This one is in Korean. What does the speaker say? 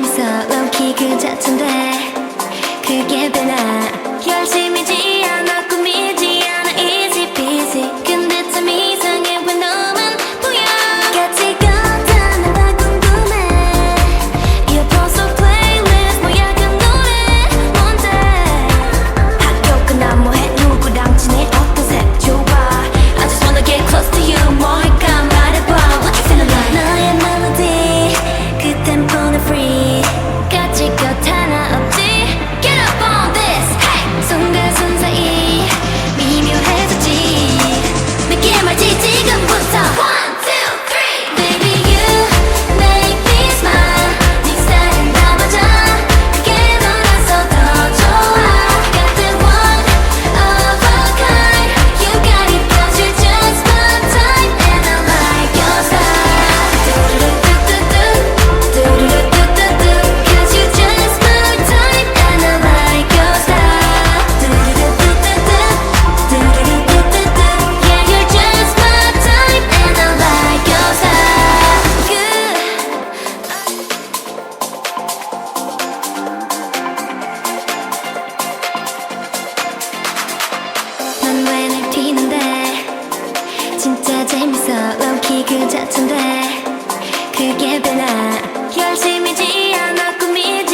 재밌어. 롱키 그 자체인데 그게 되나. 열심히 free. 진짜 재밌어. 롱키 그 자체인데 그게 되나 열심이지 않아 꿈이